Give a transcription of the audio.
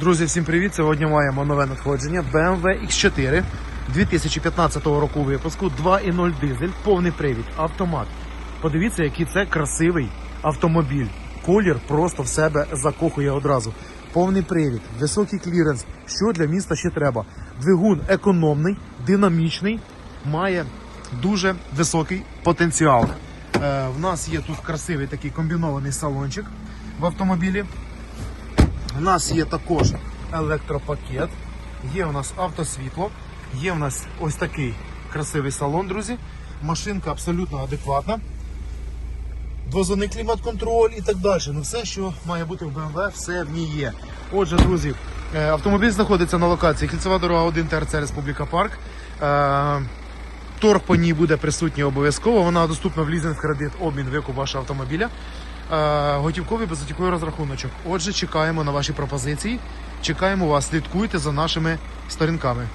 Друзі, всім привіт! Сьогодні маємо нове надходження BMW X4 2015 року випуску 2.0 дизель, повний привід, автомат. Подивіться, який це красивий автомобіль. Колір просто в себе закохує одразу. Повний привід, високий кліренс. Що для міста ще треба? Двигун економний, динамічний, має дуже високий потенціал. Е, в нас є тут красивий такий комбінований салончик в автомобілі. У нас є також електропакет, є у нас автосвітло, є у нас ось такий красивий салон, друзі. Машинка абсолютно адекватна. Двозонний клімат-контроль і так далі. Ну все, що має бути в BMW, все в ній є. Отже, друзі, е, автомобіль знаходиться на локації Кільцева дорога 1 ТРЦ Республіка Парк. Е, Торг по ній буде присутній обов'язково. Вона доступна в лізинг, кредит, обмін, викуп вашого автомобіля. Е, Готівковий безготівковий розрахуночок. Отже, чекаємо на ваші пропозиції. Чекаємо вас. Слідкуйте за нашими сторінками.